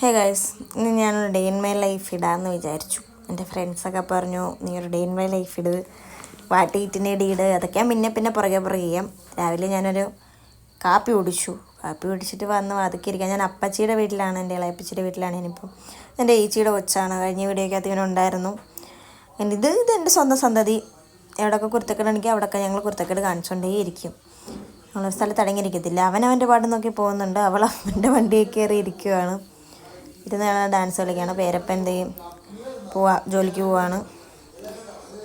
ഹേ guys ഇന്ന് ഞാനൊരു day in my life ഇടാമെന്ന് വിചാരിച്ചു. എന്റെ ഫ്രണ്ട്സൊക്കെ പറഞ്ഞു നീ ഒരു ഡേ ഇൻ മൈ ലൈഫ് ഇട്. വാട്ടീറ്റിന്റെ ഇടി ഇട്. അതൊക്കെ പിന്നെ പിന്നെ പുറകെ പുറകെ ചെയ്യാം. രാവിലെ ഞാനൊരു കാപ്പി കുടിച്ചു. കാപ്പി കുടിച്ചിട്ട് വന്ന് അതൊക്കെ ഇരിക്കാം ഞാൻ അപ്പച്ചിയുടെ വീട്ടിലാണ് എന്റെ ഇളയപ്പച്ചിയുടെ വീട്ടിലാണ് ഇനിയിപ്പോൾ എന്റെ ഏച്ചിയുടെ കൊച്ചാണ് കഴിഞ്ഞ വീഡിയോക്കകത്ത് ഇങ്ങനെ ഉണ്ടായിരുന്നു. ഇത് ഇത് എന്റെ സ്വന്തം സന്തതി. എവിടെയൊക്കെ കുരുത്തക്കേടാണെങ്കിൽ അവിടെയൊക്കെ ഞങ്ങൾ കുരുത്തക്കേട് കാണിച്ചുകൊണ്ടേയിരിക്കും നമ്മളൊരു സ്ഥലത്ത് അടങ്ങിയിരിക്കത്തില്ല. അവൻ അവന്റെ പാട്ട് നോക്കി പോകുന്നുണ്ട്. അവൾ അവന്റെ വണ്ടിയിൽ കയറി ഇരിക്കുവാണ്. ഇരുന്ന് ഞങ്ങൾ ഡാൻസ് കളിക്കുകയാണ് പേരപ്പൻ എന്ത് ചെയ്യും? പോവാ ജോലിക്ക് പോവാണ്.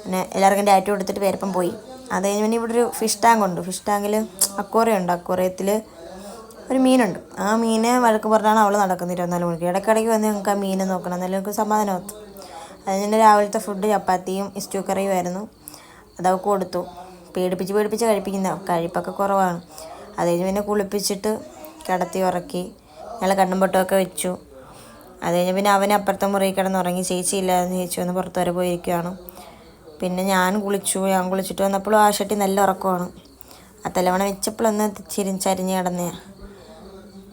പിന്നെ എല്ലാവർക്കും ഡാറ്റ കൊടുത്തിട്ട് പേരപ്പൻ പോയി. അത് കഴിഞ്ഞ് പിന്നെ ഇവിടെ ഒരു ഫിഷ് ടാങ്ക് ഉണ്ട്. ഫിഷ് ടാങ്കിൽ അക്വറിയം ഉണ്ട്. അക്വറിയത്തിൽ ഒരു മീനുണ്ട്. ആ മീനെ വഴക്ക് പറഞ്ഞാണ് അവൾ നടക്കുന്നത് ഇരുപത്തിനാല് മണിക്ക്. ഇടയ്ക്കിടയ്ക്ക് വന്ന് ഞങ്ങൾക്ക് ആ മീനെ നോക്കണം. എന്നാലും ഞങ്ങൾക്ക് സമാധാനമാകത്തു അത് കഴിഞ്ഞ് രാവിലത്തെ ഫുഡ് ചപ്പാത്തിയും ഇസ്റ്റു കറിയും ആയിരുന്നു. അതവൾക്ക് കൊടുത്തു. പേടിപ്പിച്ച് പേടിപ്പിച്ച് കഴിപ്പിക്കുന്ന. കഴിപ്പൊക്കെ കുറവാണ്. അത് കഴിഞ്ഞ് പിന്നെ കുളിപ്പിച്ചിട്ട് കിടത്തി ഉറക്കി. ഞങ്ങൾ കണ്ണും പൊട്ടമൊക്കെ വെച്ചു. അത് കഴിഞ്ഞ് പിന്നെ അവൻ അപ്പുറത്തെ മുറിയിൽ കിടന്ന് ഉറങ്ങി ചേച്ചി ഇല്ലായിരുന്നു ചേച്ചി വന്ന് പുറത്ത് വരെ പോയിരിക്കുകയാണ്. പിന്നെ ഞാൻ കുളിച്ചു ഞാൻ കുളിച്ചിട്ട് വന്നപ്പോൾ ആ ഷട്ടി നല്ല ഉറക്കമാണ്. ആ തലവണ വെച്ചപ്പോഴൊന്ന് ചിരിച്ചരിഞ്ഞ് കിടന്നേ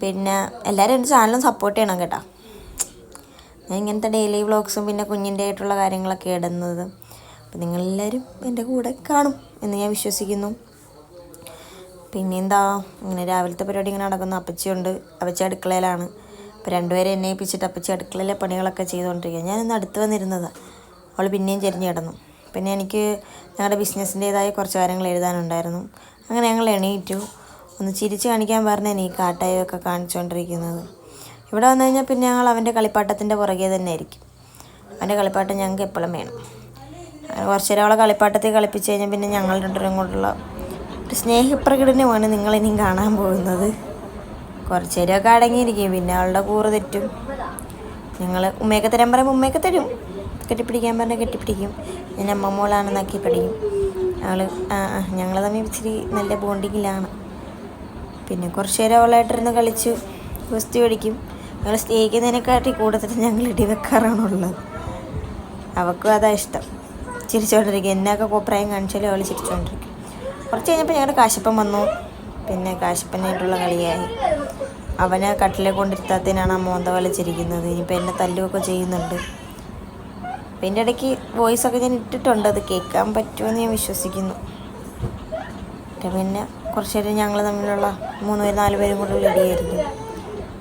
പിന്നെ എല്ലാവരും എന്റെ ചാനലും സപ്പോർട്ട് ചെയ്യണം കേട്ടോ. ഞാൻ ഇങ്ങനത്തെ ഡെയിലി വ്ളോഗ്സും പിന്നെ കുഞ്ഞിന്റെ ആയിട്ടുള്ള കാര്യങ്ങളൊക്കെ ഇടുന്നത്. അപ്പം നിങ്ങളെല്ലാവരും എന്റെ കൂടെ കാണും എന്ന് ഞാൻ വിശ്വസിക്കുന്നു. പിന്നെന്താ ഇങ്ങനെ രാവിലത്തെ പരിപാടി ഇങ്ങനെ നടക്കുന്നു. അപ്പച്ചിയുണ്ട് അപ്പച്ചി അടുക്കളയിലാണ്. അപ്പോൾ രണ്ടുപേരെ എന്നെ ഏൽപ്പിച്ചിട്ട് അപ്പച്ചി അടുക്കളയിലെ പണികളൊക്കെ ചെയ്തുകൊണ്ടിരിക്കുക ഞാനിന്ന് അടുത്ത് വന്നിരുന്നത്. അവൾ പിന്നെയും ചെരിഞ്ഞ് കിടന്നു. പിന്നെ എനിക്ക് ഞങ്ങളുടെ ബിസിനസ്സിന്റേതായ കുറച്ച് കാര്യങ്ങൾ എഴുതാനുണ്ടായിരുന്നു. അങ്ങനെ ഞങ്ങൾ എണീറ്റു. ഒന്ന് ചിരിച്ച് കാണിക്കാൻ പറഞ്ഞാൽ ഈ കാട്ടായൊക്കെ കാണിച്ചുകൊണ്ടിരിക്കുന്നത്. ഇവിടെ വന്നു കഴിഞ്ഞാൽ പിന്നെ ഞങ്ങൾ അവന്റെ കളിപ്പാട്ടത്തിന്റെ പുറകെ തന്നെ ആയിരിക്കും. അവന്റെ കളിപ്പാട്ടം ഞങ്ങൾക്ക് എപ്പോഴും വേണം. കുറച്ച് നേരം അവളെ കളിപ്പാട്ടത്തിൽ കളിപ്പിച്ച് കഴിഞ്ഞാൽ പിന്നെ ഞങ്ങൾ രണ്ടുപേരും ഒരു സ്നേഹപ്രകടനമാണ് നിങ്ങളിനിയും കാണാൻ പോകുന്നത്. കുറച്ച് നേരമൊക്കെ അടങ്ങിയിരിക്കും. പിന്നെ അവളുടെ കൂറ് തെറ്റും. ഞങ്ങൾ ഉമ്മയൊക്കെ തരാൻ പറയുമ്പോൾ ഉമ്മയൊക്കെ തരും. കെട്ടിപ്പിടിക്കാൻ പറഞ്ഞാൽ കെട്ടിപ്പിടിക്കും. ഞാൻ അമ്മമ്മോളാണെന്നാക്കി പഠിക്കും. ഞങ്ങൾ ഞങ്ങൾ തമ്മിൽ ഇച്ചിരി നല്ല ബോണ്ടിങ്ങിലാണ്. പിന്നെ കുറച്ച് നേരം അവളായിട്ടിരുന്ന് കളിച്ച് ഗുസ്തി പഠിക്കും. ഞങ്ങൾ സ്നേഹിക്കുന്നതിനെക്കാട്ടി കൂടുതൽ ഞങ്ങൾ ഇടി വെക്കാറാണുള്ളത് അവൾക്കും അതാ ഇഷ്ടം. ചിരിച്ചുകൊണ്ടിരിക്കും എന്നൊക്കെ കോപ്രായം കാണിച്ചാലും അവൾ ചിരിച്ചുകൊണ്ടിരിക്കും കുറച്ച് കഴിഞ്ഞപ്പോൾ ഞങ്ങളുടെ കാശപ്പൻ വന്നു. പിന്നെ കാശപ്പനായിട്ടുള്ള കളിയായി. അവനെ കട്ടിലെ കൊണ്ടിരുത്താത്തതിനാണ് ആ മോന്ത വലിച്ചിരിക്കുന്നത് ഇനിയിപ്പോൾ എന്നെ തല്ലുമൊക്കെ ചെയ്യുന്നുണ്ട്. പിന്നെ ഇടയ്ക്ക് വോയിസ് ഒക്കെ ഞാൻ ഇട്ടിട്ടുണ്ട്. അത് കേൾക്കാൻ പറ്റുമെന്ന് ഞാൻ വിശ്വസിക്കുന്നു. പിന്നെ കുറച്ച് നേരം ഞങ്ങൾ തമ്മിലുള്ള മൂന്ന് പേര് നാല് പേരും കൂടെ ഇടിയായിരുന്നു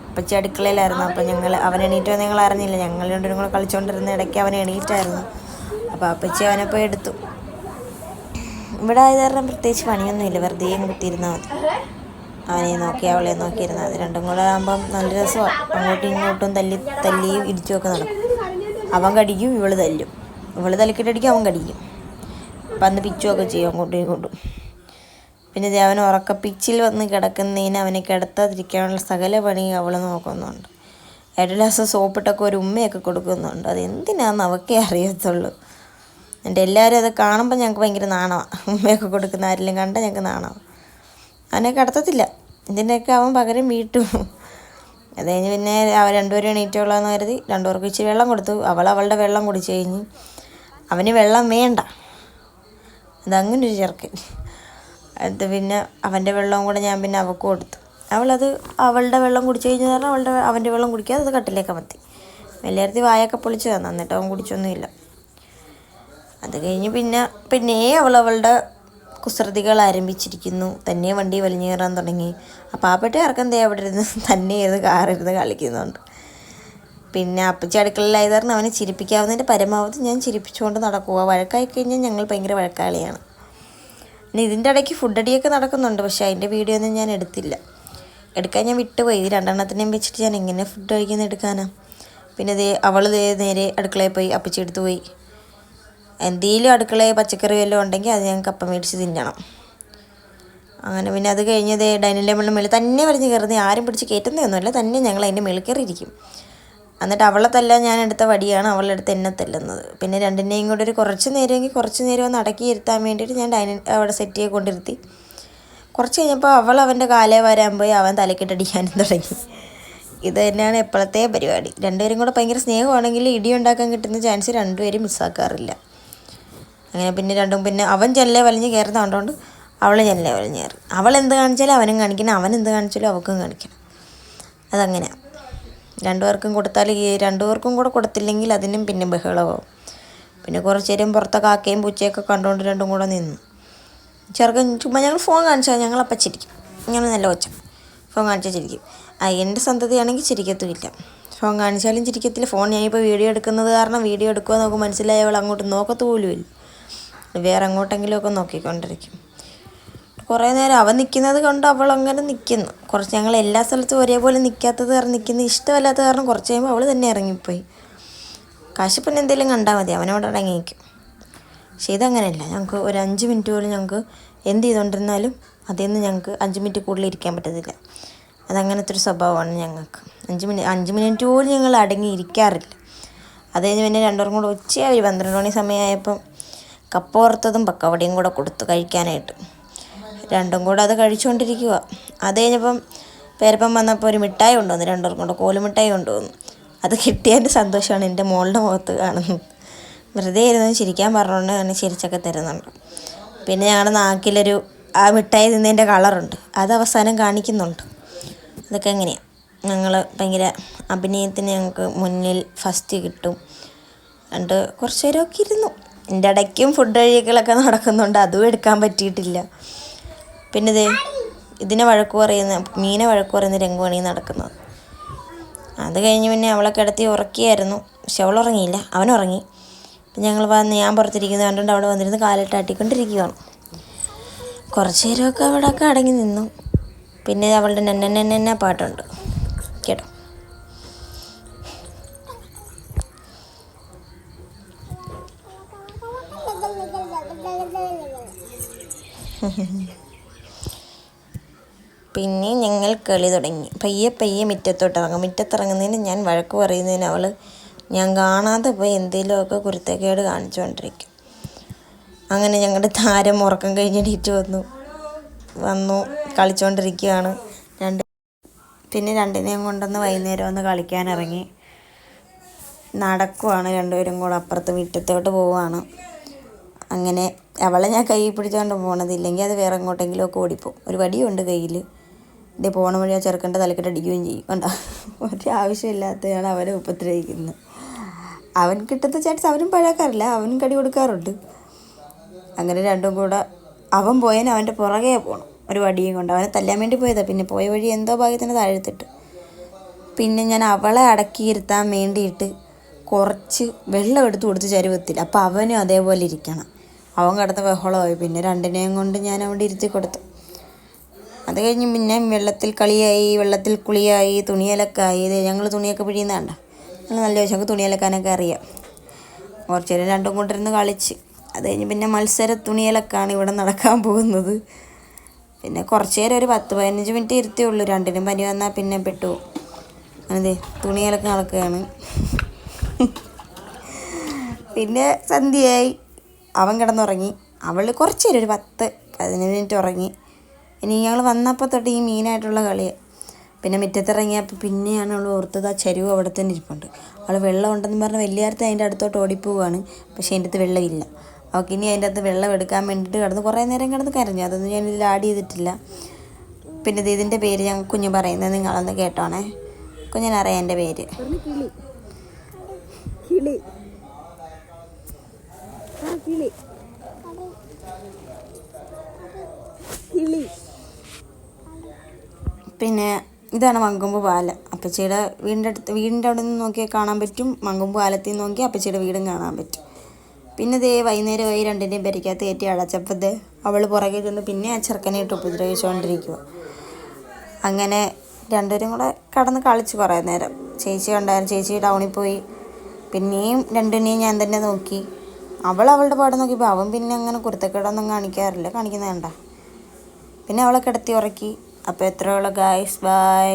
അപ്പച്ചി അടുക്കളയിലായിരുന്നു. അപ്പം ഞങ്ങൾ അവൻ എണീറ്റ് വന്ന് ഞങ്ങൾ അറിഞ്ഞില്ല. ഞങ്ങൾ രണ്ടുപേരും കൂടെ കളിച്ചുകൊണ്ടിരുന്ന ഇടയ്ക്ക് അവൻ എണീറ്റായിരുന്നു. അപ്പോൾ അപ്പച്ചി അവനെ പോയി എടുത്തു. ഇവിടെ ആയത് കാരണം പ്രത്യേകിച്ച് പണിയൊന്നുമില്ല. വെറുതെ കുത്തിയിരുന്നാൽ മതി. അവനെ നോക്കി അവളെ നോക്കിയിരുന്നത് അത് രണ്ടും കൂടെ ആകുമ്പം നല്ല രസമാണ് അങ്ങോട്ടും ഇങ്ങോട്ടും തല്ലി തല്ലിയും ഇടിച്ചുമൊക്കെ നടക്കും. അവൻ കടിക്കും ഇവൾ തല്ലും. ഇവൾ തലക്കിട്ടടിക്കും അവൻ കടിക്കും. അപ്പം അന്ന് പിച്ചുമൊക്കെ ചെയ്യും അങ്ങോട്ടും ഇങ്ങോട്ടും. പിന്നെ അവൻ ഉറക്ക പിച്ചിൽ വന്ന് കിടക്കുന്നതിന് അവനെ കിടത്താതിരിക്കാനുള്ള സകല പണി അവൾ നോക്കുന്നുണ്ട്. ഏട്ടന്റെ ദിവസം സോപ്പിട്ടൊക്കെ ഒരു ഉമ്മയൊക്കെ കൊടുക്കുന്നുണ്ട്. അത് എന്തിനാന്ന് അവക്കേ അറിയത്തുള്ളൂ. എന്റെ എല്ലാവരും അത് കാണുമ്പോൾ ഞങ്ങൾക്ക് ഭയങ്കര നാണമാണ് ഉമ്മയൊക്കെ കൊടുക്കുന്ന ആരെങ്കിലും കണ്ടാൽ ഞങ്ങൾക്ക് നാണമാണ് അവനെ കടത്തത്തില്ല. ഇതിന്റെയൊക്കെ അവൻ പകരം വീട്ടു. അത് കഴിഞ്ഞ് പിന്നെ അവർ രണ്ടുപേരും എണീറ്റുള്ളതെന്ന് കരുതി രണ്ടുപേർക്ക് ഇച്ചിരി വെള്ളം കൊടുത്തു. അവൾ അവളുടെ വെള്ളം കുടിച്ചു കഴിഞ്ഞ് അവന് വെള്ളം വേണ്ട. അതങ്ങനെ ഒരു ചെറുക്കൻ. അത് പിന്നെ അവന്റെ വെള്ളവും കൂടെ ഞാൻ പിന്നെ അവൾക്ക് കൊടുത്തു. അവളത് അവളുടെ വെള്ളം കുടിച്ചു കഴിഞ്ഞാൽ പറഞ്ഞാൽ അവളുടെ അവന്റെ വെള്ളം കുടിക്കാതെ അത് കട്ടിലേക്ക് മത്തി വലിയർത്തി വായൊക്കെ പൊളിച്ച് തന്നു. എന്നിട്ട് അവൻ കുടിച്ചൊന്നുമില്ല. അത് കഴിഞ്ഞ് പിന്നെ പിന്നെ അവൾ അവളുടെ കുസൃതികൾ ആരംഭിച്ചിരിക്കുന്നു. തന്നെ വണ്ടി വലിഞ്ഞു കയറാൻ തുടങ്ങി. ആ ദേ അവിടെ ഇരുന്ന് തന്നെ ഇരുന്ന് കാറിരുന്ന് കളിക്കുന്നുണ്ട്. പിന്നെ അപ്പച്ചി അടുക്കളയിലായത് കാരണം അവനെ ചിരിപ്പിക്കാവുന്നതിന്റെ പരമാവധി ഞാൻ ചിരിപ്പിച്ചുകൊണ്ട് നടക്കുക. വഴക്കായി കഴിഞ്ഞാൽ ഞങ്ങൾ ഭയങ്കര വഴക്കാളിയാണ്. പിന്നെ ഇതിന്റെ ഇടയ്ക്ക് ഫുഡ് അടിയൊക്കെ നടക്കുന്നുണ്ട്. പക്ഷേ അതിന്റെ വീഡിയോ ഒന്നും ഞാൻ എടുത്തില്ല. എടുക്കാൻ ഞാൻ വിട്ടുപോയി. ഇത് രണ്ടെണ്ണത്തിനെയും വെച്ചിട്ട് ഞാൻ എങ്ങനെ ഫുഡ് കഴിക്കുന്നത് എടുക്കാനാണ് പിന്നെ ദേ അവൾ ദേ നേരെ അടുക്കളയിൽ പോയി അപ്പച്ചി എടുത്ത് പോയി. എന്തെങ്കിലും അടുക്കളയിൽ പച്ചക്കറി വല്ലതും ഉണ്ടെങ്കിൽ അത് ഞങ്ങൾക്ക് അപ്പം മേടിച്ച് തിന്നണം. അങ്ങനെ പിന്നെ അത് കഴിഞ്ഞത് ഡൈനിങ് ടേബിളിന്റെ മേളിൽ തന്നെ വലിഞ്ഞ് കയറുന്നത് ആരും പിടിച്ച് കയറ്റുന്നതൊന്നുമില്ല തന്നെ ഞങ്ങൾ അതിന്റെ മേളിൽ കയറിയിരിക്കും. എന്നിട്ട് അവളെ തല്ലാൻ ഞാൻ എടുത്ത വടിയാണ് അവളുടെ അടുത്ത് എന്നെ തല്ലുന്നത്. പിന്നെ രണ്ടിനെയും കൂടെ ഒരു കുറച്ച് നേരമെങ്കിൽ കുറച്ച് നേരം ഒന്ന് അടക്കി ഇരുത്താൻ വേണ്ടിയിട്ട് ഞാൻ ഡൈനിങ് അവിടെ സെറ്റ് ചെയ്ത് കൊണ്ടിരുത്തി. കുറച്ച് കഴിഞ്ഞപ്പോൾ അവൾ അവന്റെ കാലേ വരാൻ പോയി അവൻ തലക്കിട്ടടിക്കാനും തുടങ്ങി. ഇത് തന്നെയാണ് എപ്പോഴത്തെ പരിപാടി. രണ്ടുപേരും കൂടെ ഭയങ്കര സ്നേഹമാണെങ്കിൽ ഇടി ഉണ്ടാക്കാൻ കിട്ടുന്ന ചാൻസ് രണ്ടുപേരും മിസ്സാക്കാറില്ല അങ്ങനെ പിന്നെ രണ്ടും പിന്നെ അവൻ ജനലേ വലിഞ്ഞ് കയറുന്ന കണ്ടുകൊണ്ട് അവൾ ജനലേ വലിഞ്ഞ് കയറി. അവൾ എന്ത് കാണിച്ചാലും അവനും കാണിക്കണം അവൻ എന്ത് കാണിച്ചാലും അവൾക്കും കാണിക്കണം. അതങ്ങനെയാണ് രണ്ടുപേർക്കും കൊടുത്താൽ ഈ രണ്ടുപേർക്കും കൂടെ കൊടുത്തില്ലെങ്കിൽ അതിനും പിന്നെ ബഹളമാവും. പിന്നെ കുറച്ച് നേരം പുറത്തെ കാക്കയും പൂച്ചയൊക്കെ കണ്ടുകൊണ്ട് രണ്ടും കൂടെ നിന്നു. ചെറുക്കൻ ചുമ്മാ ഞങ്ങൾ ഫോൺ കാണിച്ചാൽ ഞങ്ങൾ അപ്പം ചിരിക്കും. ഞങ്ങൾ നല്ല ഒച്ച ഫോൺ കാണിച്ചാൽ ചിരിക്കും. എന്റെ സന്തതിയാണെങ്കിൽ ചിരിക്കത്തുമില്ല. ഫോൺ കാണിച്ചാലും ചിരിക്കത്തില്ല. ഫോൺ ഞാനിപ്പോൾ വീഡിയോ എടുക്കുന്നത് കാരണം വീഡിയോ എടുക്കുക നമുക്ക് മനസ്സിലായവൾ അങ്ങോട്ട് നോക്കത്ത് പോലുമില്ല. വേറെ എങ്ങോട്ടെങ്കിലുമൊക്കെ നോക്കിക്കൊണ്ടിരിക്കും. കുറേ നേരം അവൻ നിൽക്കുന്നത് കൊണ്ട് അവൾ അങ്ങനെ നിൽക്കുന്നു. കുറച്ച് ഞങ്ങൾ എല്ലാ സ്ഥലത്തും ഒരേപോലെ നിൽക്കാത്തത് കാരണം നിൽക്കുന്നത് ഇഷ്ടമല്ലാത്ത കാരണം കുറച്ച് കഴിയുമ്പോൾ അവൾ തന്നെ ഇറങ്ങിപ്പോയി. കാശിപ്പൻ എന്തെങ്കിലും കണ്ടാൽ മതി അവനോട് അടങ്ങി നിൽക്കും പക്ഷേ ഇതങ്ങനെയല്ല. ഞങ്ങൾക്ക് ഒരു അഞ്ച് മിനിറ്റ് പോലും ഞങ്ങൾക്ക് എന്ത് ചെയ്തുകൊണ്ടിരുന്നാലും അതിൽ നിന്ന് ഞങ്ങൾക്ക് അഞ്ച് മിനിറ്റ് കൂടുതൽ ഇരിക്കാൻ പറ്റത്തില്ല. അതങ്ങനത്തെ ഒരു സ്വഭാവമാണ് ഞങ്ങൾക്ക്. അഞ്ച് മിനിറ്റ് അഞ്ച് മിനിറ്റ് പോലും ഞങ്ങൾ അടങ്ങി ഇരിക്കാറില്ല. അത് പിന്നെ രണ്ടുപേരും കൂടെ ഉച്ചയായി. പന്ത്രണ്ട് മണി സമയമായപ്പം കപ്പ വറുത്തതും പക്കവടിയും കൂടെ കൊടുത്തു കഴിക്കാനായിട്ട്. രണ്ടും കൂടെ അത് കഴിച്ചുകൊണ്ടിരിക്കുക അത് കഴിഞ്ഞപ്പം പേരപ്പം വന്നപ്പോൾ ഒരു മിഠായി കൊണ്ടുവന്നു. രണ്ടുപേർക്കും കൊണ്ട് കോലുമിഠായി കൊണ്ടുവന്നു. അത് കിട്ടിയതിന്റെ സന്തോഷമാണ് എന്റെ മോളുടെ മുഖത്ത് കാണുന്നത്. വെറുതെ ഇരുന്ന് ചിരിക്കാൻ പറഞ്ഞുകൊണ്ട് തന്നെ ചിരിച്ചൊക്കെ തരുന്നുണ്ട്. പിന്നെ ഞങ്ങളുടെ നാക്കിലൊരു ആ മിഠായി തിന്നതിന്റെ കളറുണ്ട്. അത് അവസാനം കാണിക്കുന്നുണ്ട്. അതൊക്കെ എങ്ങനെയാണ് ഞങ്ങൾ ഭയങ്കര അഭിനയത്തിന് ഞങ്ങൾക്ക് മുന്നിൽ ഫസ്റ്റ് കിട്ടും. എന്നിട്ട് കുറച്ച് നേരമൊക്കെ ഇരുന്നു. എന്റെ ഇടയ്ക്കും ഫുഡ് കഴിക്കലൊക്കെ നടക്കുന്നുണ്ട്. അതും എടുക്കാൻ പറ്റിയിട്ടില്ല. പിന്നെ ഇതേ ഇതിനെ വഴക്ക് പറയുന്ന മീനെ വഴക്ക് പറയുന്ന രംഗമാണ് ഈ നടക്കുന്നത്. അത് കഴിഞ്ഞ് പിന്നെ അവളെ കിടത്തി ഉറക്കിയായിരുന്നു. പക്ഷെ അവൾ ഉറങ്ങിയില്ല. അവൻ ഉറങ്ങി. അപ്പം ഞങ്ങൾ വന്ന് ഞാൻ പുറത്തിരിക്കുന്നത് കണ്ടുകൊണ്ട് അവിടെ വന്നിരുന്ന് കാലിട്ടാട്ടിക്കൊണ്ടിരിക്കുകയാണ് കുറച്ച് നേരമൊക്കെ അവിടെയൊക്കെ അടങ്ങി നിന്നു. പിന്നെ അവളുടെ നെന്നെ നെന്നെ പാട്ടുണ്ട്. കേട്ടോ? പിന്നെ ഞങ്ങൾ കളി തുടങ്ങി. പയ്യെ പയ്യെ മുറ്റത്തോട്ട് ഇറങ്ങും മുറ്റത്തിറങ്ങുന്നതിന് ഞാൻ വഴക്ക് പറയുന്നതിന് അവൾ ഞാൻ കാണാതെ പോയി എന്തെങ്കിലുമൊക്കെ കുരുത്തക്കേട് കാണിച്ചുകൊണ്ടിരിക്കും. അങ്ങനെ ഞങ്ങളുടെ താരം ഉറക്കം കഴിഞ്ഞിട്ട് വന്നു. വന്നു കളിച്ചുകൊണ്ടിരിക്കുകയാണ് രണ്ട് പിന്നെ രണ്ടിനെയും കൊണ്ടൊന്ന് വൈകുന്നേരം ഒന്ന് കളിക്കാനിറങ്ങി. നടക്കുവാണ് രണ്ടുപേരും കൂടെ അപ്പുറത്ത് മുറ്റത്തോട്ട് പോവുകയാണ്. അങ്ങനെ അവളെ ഞാൻ കൈ പിടിച്ചുകൊണ്ട് പോകണത് ഇല്ലെങ്കിൽ അത് വേറെ എങ്ങോട്ടെങ്കിലും ഒക്കെ ഓടിപ്പോവും. ഒരു വടിയുണ്ട് കയ്യിൽ ഇതേ പോണ വഴി ആ ചെറുക്കന്റെ തലക്കെട്ട് അടിക്കുകയും ചെയ്യും. കണ്ടോ? ഒരു ആവശ്യമില്ലാത്തതാണ് അവനെ ഉപദ്രവിക്കുന്നത്. അവൻ കിട്ടുന്ന ചാൻസ് അവനും പഴക്കാറില്ല. അവനും കടി കൊടുക്കാറുണ്ട്. അങ്ങനെ രണ്ടും കൂടെ അവൻ പോയതിന് അവന്റെ പുറകെ പോകണം ഒരു വടിയും കൊണ്ട് അവനെ തല്ലാൻ വേണ്ടി പോയതാണ് പിന്നെ പോയ വഴി എന്തോ ഭാഗ്യത്തിന് താഴ്ത്തിട്ട്. പിന്നെ ഞാൻ അവളെ അടക്കിയിരുത്താൻ വേണ്ടിയിട്ട് കുറച്ച് വെള്ളം എടുത്ത് കൊടുത്ത് ചരുവത്തിൽ. അപ്പോൾ അവനും അതേപോലെ ഇരിക്കണം. അവൻ കിടന്ന് ബഹളമായി. പിന്നെ രണ്ടിനെയും കൊണ്ട് ഞാൻ അവിടെ ഇരുത്തി കൊടുത്തു. അത് കഴിഞ്ഞ് പിന്നെ വെള്ളത്തിൽ കളിയായി വെള്ളത്തിൽ കുളിയായി തുണിയലക്കായി ഇത് ഞങ്ങൾ തുണിയൊക്കെ പിഴിയുന്നതാണ്ട. ഞങ്ങൾ നല്ല വശം തുണിയലക്കാനൊക്കെ അറിയാം. കുറച്ച് നേരം രണ്ടും കൊണ്ടിരുന്ന് കളിച്ച്. അത് കഴിഞ്ഞ് പിന്നെ മത്സര തുണിയലക്കാണ് ഇവിടെ നടക്കാൻ പോകുന്നത്. പിന്നെ കുറച്ച് നേരം ഒരു പത്ത് പതിനഞ്ച് മിനിറ്റ് ഇരുത്തേ ഉള്ളൂ. രണ്ടിനും പനി വന്നാൽ പിന്നെ പെട്ടു. അതെ തുണിയലൊക്കെ നടക്കുകയാണ്. പിന്നെ സന്ധ്യയായി. അവൻ കിടന്നുറങ്ങി. അവൾ കുറച്ച് നേരം ഒരു പത്ത് പതിനഞ്ച് മിനിറ്റ് ഉറങ്ങി. ഇനി ഞങ്ങൾ വന്നപ്പോൾ തൊട്ട് ഈ മീനായിട്ടുള്ള കളി പിന്നെ മുറ്റത്തിറങ്ങിയപ്പോൾ പിന്നെയാണ് അവൾ ഓർത്തത് ആ ചരിവ് അവിടെ തന്നെ ഇരിപ്പുണ്ട്. അവൾ വെള്ളം ഉണ്ടെന്ന് പറഞ്ഞ് വലിയാർത്ത് അതിന്റെ അടുത്തോട്ട് ഓടിപ്പോവാണ്. പക്ഷേ അതിന്റെ അടുത്ത് വെള്ളമില്ല അവൾക്ക് ഇനി അതിന്റെ അകത്ത് വെള്ളം എടുക്കാൻ വേണ്ടിയിട്ട് കിടന്ന് കുറേ നേരം കിടന്ന് കരഞ്ഞു. അതൊന്നും ഞാൻ ഇതിൽ ആഡ് ചെയ്തിട്ടില്ല. പിന്നെ ഇത് ഇതിന്റെ പേര് ഞാൻ കുഞ്ഞ് പറയുന്നത് നിങ്ങളൊന്ന് കേട്ടോണേ. കുഞ്ഞിനറിയാം എന്റെ പേര്. കിളി. കിളി. കിളി. കിളി. പിന്നെ ഇതാണ് മങ്കൊമ്പ് പാല. അപ്പച്ചിയുടെ വീടിന്റെ അടുത്ത് വീടിന്റെ അവിടെ നിന്ന് നോക്കിയാൽ കാണാൻ പറ്റും. മങ്കൊമ്പ് പാലത്തിൽ നിന്ന് നോക്കിയാൽ അപ്പച്ചിയുടെ വീടും കാണാൻ പറ്റും. പിന്നെ ദേ വൈകുന്നേരമായി രണ്ടിന്റെയും പെരയ്ക്കകത്ത് കയറ്റി അടച്ചപ്പോൾ ദേ അവൾ പുറകെ ചെന്ന് പിന്നെ ആ ചെറുക്കനെ ഇട്ട് ഉപദ്രവിച്ചുകൊണ്ടിരിക്കുക അങ്ങനെ രണ്ടുപേരും കൂടെ കടന്ന് കളിച്ച് കുറേ നേരം. ചേച്ചി ഉണ്ടായിരുന്നു ചേച്ചി ടൗണിൽ പോയി. പിന്നെയും രണ്ടിനെയും ഞാൻ തന്നെ നോക്കി. അവൾ അവളുടെ പാട് നോക്കിയപ്പോൾ അവൻ പിന്നെ അങ്ങനെ കുരുത്തക്കേടൊന്നും കാണിക്കാറില്ല. കാണിക്കുന്നത് കണ്ട. പിന്നെ അവളെ കിടത്തി ഉറക്കി. അപ്പോൾ എത്രയുള്ള ഗായ്സ് ബൈ